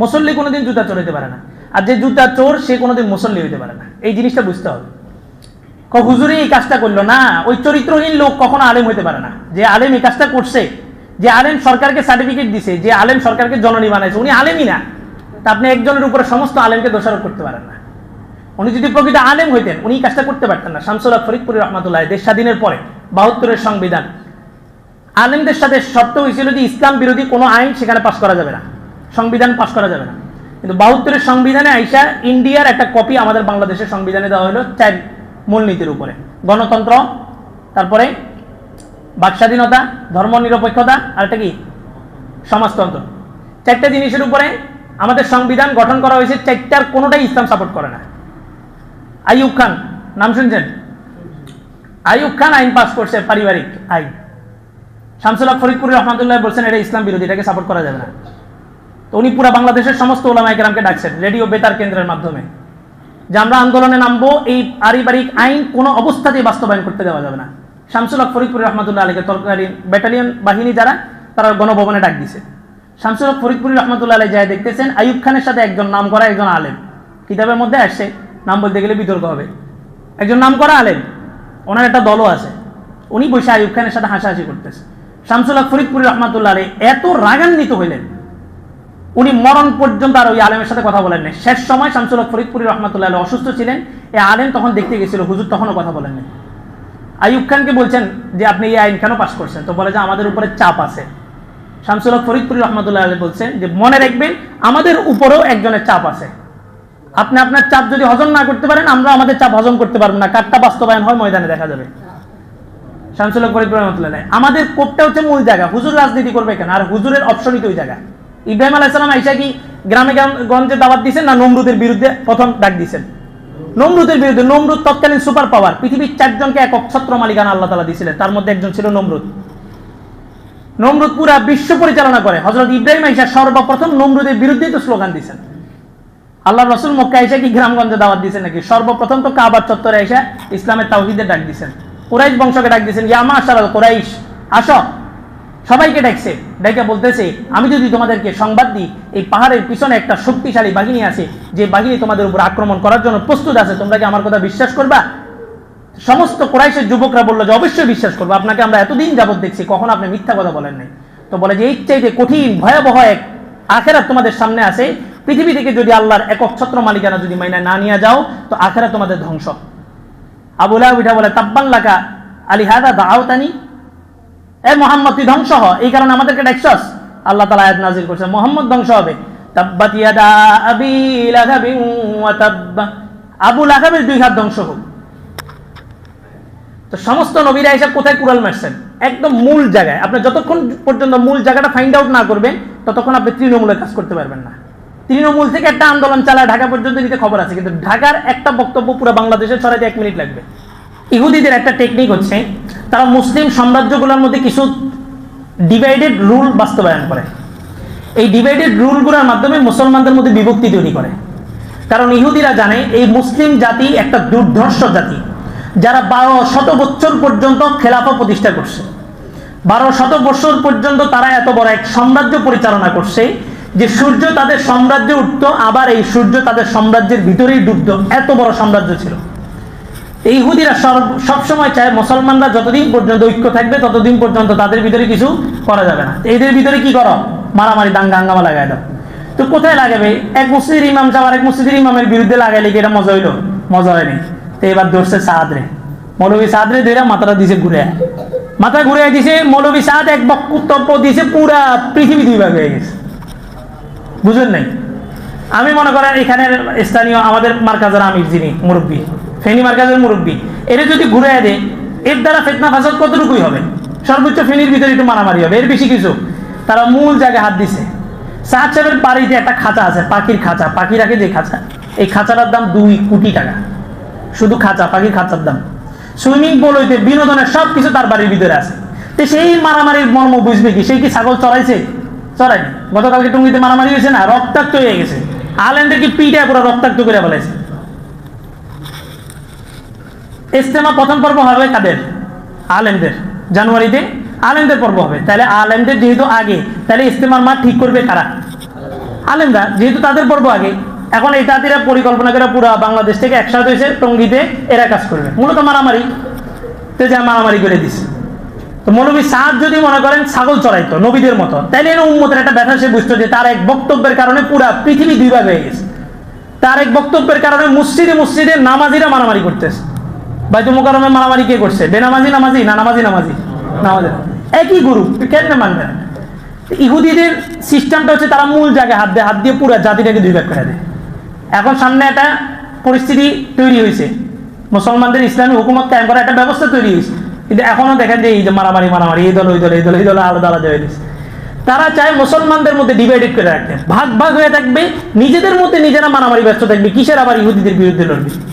মুসল্লি কোনোদিন জুতা চোর হইতে পারে না। আর যে জুতা চোর, সে কোনোদিন মুসল্লি হইতে পারে না। এই জিনিসটা বুঝতে হবে। ক হুজুরি এই কাজটা করল। না, ওই চরিত্রহীন লোক কখনো আলেম হইতে পারে না। যে আলেম এই কাজটা করছে, যে আলেম সরকারকে সার্টিফিকেট দিছে, যে আলেম সরকারকে জননী বানাইছে, উনি আলেমই না। তা আপনি একজনের উপরে সমস্ত আলেমকে দোষারোপ করতে পারেন না। উনি যদি প্রকৃত আলেম হইতেন, উনি এই কাজটা করতে পারতেন না। শামসুল হক ফরিদপুরি রহমতুল্লাহ দেশ স্বাধীনের পরে, বাহাত্তরের সংবিধান। আলেমদের সাথে শর্ত হয়েছিল যে ইসলাম বিরোধী কোনো আইন সেখানে পাশ করা যাবে না। সংবিধান পাশ করা যাবে না। কিন্তু বাহাত্তরের সংবিধানে আইসা ইন্ডিয়ার একটা কপি আমাদের বাংলাদেশের সংবিধানে দেওয়া হলো চার মূলনীতির উপরে। গণতন্ত্র, তারপরে বাকস্বাধীনতা, ধর্ম নিরপেক্ষতা, আর একটা কি? সমাজতন্ত্র। চারটা জিনিসের উপরে আমাদের সংবিধান গঠন করা হয়েছে, চারটার কোনোটাই ইসলাম সাপোর্ট করে না। আইয়ুব খান, নাম শুনছেন? আইয়ুব খান আইন পাস করছে পারিবারিক আইন। শামসুল হক ফরিদপুর রহমতুল্লাহ বলছেন, এটা ইসলাম বিরোধী, এটাকে সাপোর্ট করা যাবে না। তো উনি পুরো বাংলাদেশের সমস্ত ওলামা একরামকে ডাকছেন, রেডিও বেতার কেন্দ্রের মাধ্যমে। যে আমরা আন্দোলনে নামবো, এই পারিবারিক আইন কোনো অবস্থাতেই বাস্তবায়ন করতে দেওয়া যাবে না। শামসুল হক ফরিদপুর রহমতুল্লাহ আলীকে তরকারি ব্যাটালিয়ন বাহিনী যারা তারা গণভবনে ডাক দিছে। শামসুল হক ফরিদপুর রহমতুল্লাহ আলী যায় দেখতেছেন, আইয়ুব খানের সাথে একজন নাম করা একজন আলেম। কিতাবের মধ্যে আসছে, নাম বলতে গেলে বিতর্ক হবে। একজন নাম করা আলেম, ওনার একটা দলও আছে। উনি বসে আইয়ুব খানের সাথে হাসাহাসি করতেছে। শামসুল হক ফরিদপুর রহমতুল্লাহ আলী এত রাগান্বিত হইলেন উনি মরণ পর্যন্ত আর ওই আলেমের সাথে কথা বলেন নাই। শেষ সময় শামসুল ফরিদপুরি রহমতুল্লাহ অসুস্থ ছিলেন। এই আলেম তখন দেখতে গেছিল, হুজুর তখনও কথা বলেন নাই। আইয়ুব খানকে বলছেন যে, আপনি এই আইন কেন পাশ করছেন? তো বলে যে, আমাদের উপরে চাপ আছে। শামসুল ফরিদপুরি রহমতুল্লাহ আলী বলছেন যে, মনে রাখবেন, আমাদের উপরেও একজনের চাপ আছে। আপনি আপনার চাপ যদি হজম না করতে পারেন আমরা আমাদের চাপ হজম করতে পারব না। কারটা বাস্তবায়ন হয়, ময়দানে দেখা যাবে। শামসুল ফরিদপুর রহমতুল্লাহ আমাদের কোপটা হচ্ছে মূল জায়গা। হুজুর রাজনীতি করবে কেন? আর হুজুরের অপশনই তো ওই জায়গা। ইব্রাহিম আলাইসালাম আইসা কি গ্রামে গঞ্জে দাওয়াত দিয়েছেন না নমরুদের বিরুদ্ধে প্রথম ডাক দিয়েছেন নমরুদের বিরুদ্ধে, নমরুদ তৎকালীন সুপার পাওয়ার, পৃথিবীর চারজনকে এক ছত্র মালিকানা আল্লাহ তালা দিয়েছিলেন তার মধ্যে একজন ছিল নমরুদ। নমরুদ পুরা বিশ্ব পরিচালনা করে। হজরত ইব্রাহিম আইসা সর্বপ্রথম নমরুদের বিরুদ্ধেই তো স্লোগান দিয়েছেন আল্লাহ রসুল মক্কা এসে কি গ্রামগঞ্জে দাওয়াত দিয়েছেন নাকি? সর্বপ্রথম তো কাবার চত্বরে এসে ইসলামের তাওহিদের ডাক দিয়েছেন কোরাইশ বংশকে ডাক দিয়েছেন ইয়ামা আসার কোরাইশ, আসো। সবাইকে ডাকছে, ডাইকা বলতেছে, আমি যদি তোমাদেরকে সংবাদ দিই, এই পাহাড়ের পিছনে একটা শক্তিশালী বাহিনী আছে, যে বাহিনী তোমাদের উপর আক্রমণ করার জন্য প্রস্তুত আছে, তোমরা কি আমার কথা বিশ্বাস করবা? সমস্ত কোরাইশের যুবকরা বলল যে, অবশ্যই বিশ্বাস করব, আপনাকে আমরা এতদিন যাবত দেখছি, কখনো আপনি মিথ্যা কথা বলেন নাই। তো বলে যে এই চাইতে কঠিন, ভয়াবহ এক আখেরা তোমাদের সামনে আছে। পৃথিবী থেকে যদি আল্লাহর একক ছত্র মালিকানা যদি মাইনা না নিয়ে যাও, তো আখেরা তোমাদের ধ্বংস। আবুলা উঠা বলে তাব্বাল্লাকা আলী হাদা দাওতানি এ মোহাম্মদ, তুই ধ্বংস হ। এই কারণে আমাদেরকে ডাকছস আল্লাহ তালা আয়াত নাজিল করছে। মোহাম্মদ ধ্বংস হবে। তাব্বাত ইয়াদা আবি ওয়া তাব্বা। আবু দুই হাত ধ্বংস হোক। তো সমস্ত নবীরা কোথায় কুড়াল মারছেন? একদম মূল জায়গায়। আপনি যতক্ষণ পর্যন্ত মূল জায়গাটা ফাইন্ড আউট না করবেন, ততক্ষণ আপনি তৃণমূলের কাজ করতে পারবেন না। তৃণমূল থেকে একটা আন্দোলন চালায় ঢাকা পর্যন্ত নিতে খবর আছে, কিন্তু ঢাকার একটা বক্তব্য পুরো বাংলাদেশে ছড়াইতে এক মিনিট লাগবে। ইহুদিদের একটা টেকনিক হচ্ছে তারা মুসলিম সাম্রাজ্যগুলোর মধ্যে কিছু ডিভাইডেড রুল বাস্তবায়ন করে। এই ডিভাইডেড রুলগুলোর মাধ্যমে মুসলমানদের মধ্যে বিভক্তি তৈরি করে। কারণ ইহুদিরা জানে এই মুসলিম জাতি একটা দুর্ধর্ষ জাতি, যারা বারো শত বছর পর্যন্ত খেলাফা প্রতিষ্ঠা করছে। বারো শত বছর পর্যন্ত তারা এত বড় এক সাম্রাজ্য পরিচালনা করছে যে সূর্য তাদের সাম্রাজ্যে উঠতো, আবার এই সূর্য তাদের সাম্রাজ্যের ভিতরেই ডুবতো। এত বড় সাম্রাজ্য ছিল। এই সব- সবসময় চায় মুসলমানরা যতদিন পর্যন্ত ঐক্য থাকবে, ততদিন পর্যন্ত তাদের ভিতরে কিছু করা যাবে না। এদের ভিতরে কি করো? মারামারি, দাঙ্গা, হাঙ্গামা লাগাই দাও। তো কোথায় লাগাবে? এক মসজিদের ইমাম যাওয়ার এক মসজিদের ইমামের বিরুদ্ধে লাগাইলে কি এটা মজা হইল? মজা হয়নি। তো এবার ধরছে সাদরে মৌলবী সাদরে ধরে মাথাটা দিছে ঘুরে। মাথা ঘুরে দিছে মৌলবী সাদ এক বক্তব্য দিছে, পুরা পৃথিবী দুই ভাগ হয়ে গেছে। বুঝলেন নাই? আমি মনে করেন এখানের স্থানীয় আমাদের মার্কাজের আমির যিনি, মুরব্বী। ফেনী মার্কাজের মুরব্বী। এটা যদি ঘুরে দেয়, এর দ্বারা ফেতনা ফাসাদ কতটুকুই হবে? সর্বোচ্চ ফেনীর ভিতরে একটু মারামারি হবে, এর বেশি কিছু। তারা মূল জায়গায় হাত দিছে। সাহাদ সাহেবের বাড়িতে একটা খাঁচা আছে, পাখির খাঁচা। পাখি রাখে যে খাঁচা। এই খাঁচাটার দাম দুই কোটি টাকা। শুধু খাঁচা, পাখির খাঁচার দাম। সুইমিং পুল হইতে বিনোদনের সব কিছু তার বাড়ির ভিতরে আছে। তো সেই মারামারির মর্ম বুঝবে কি? সেই কি ছাগল চড়াইছে? চড়াই গতকালকে টুঙ্গিতে মারামারি হয়েছে না? রক্তাক্ত হয়ে গেছে। আলেনদেরকে পিঠে পুরো রক্তাক্ত করে ফেলাইছে? ইস্তেমা প্রথম পর্ব হবে কাদের? আলেমদের। জানুয়ারিতে আলেমদের পর্ব হবে। তাহলে আলেমদের যেহেতু আগে, তাহলে ইস্তেমার মাঠ ঠিক করবে কারা? আলেমরা, যেহেতু তাদের পর্ব আগে, এখন এই তাঁতিরা পরিকল্পনা করে পুরা বাংলাদেশ থেকে একসাথে হয়েছে, টঙ্গিতে এরা কাজ করবে। মূলত মারামারি। তো যা মারামারি করে দিছে। তো মৌলবী সাদ যদি মনে করেন, ছাগল চড়াইতো, নবীদের মতো। তাইলে এর উম্মতের একটা ব্যথা সে বুঝতো যে তার এক বক্তব্যের কারণে পুরা পৃথিবী দুই ভাগ হয়ে গেছে। তার এক বক্তব্যের কারণে মসজিদে মসজিদে নামাজিরা মারামারি করতেছে। বাইতুল মোকারমে মারামারি কে করছে? বেনামাজি, নামাজি? না, নামাজি নামাজি? নামাজি একই গুরু কেন মানবে? ইহুদিদের সিস্টেমটা হচ্ছে তারা মূল জায়গায় হাত দেয়, হাত দিয়ে পুরো জাতিটাকে দুই ভাগ করে দেয়। এখন সামনে একটা পরিস্থিতি তৈরি হয়েছে। মুসলমানদের ইসলামী হুকুমত কায়েম করার একটা ব্যবস্থা তৈরি হয়েছে। কিন্তু এখনও দেখেন যে এই যে মারামারি মারামারি, এই দল, ওই দল, এই দল এই দল, আলাদা আলাদা হয়ে গেছে। তারা চায় মুসলমানদের মধ্যে ডিভাইডেড করে রাখতে। ভাগ ভাগ হয়ে থাকবে, নিজেদের মধ্যে নিজেরা মারামারি ব্যস্ত থাকবে, কিসের আবার ইহুদিদের বিরুদ্ধে লড়বে?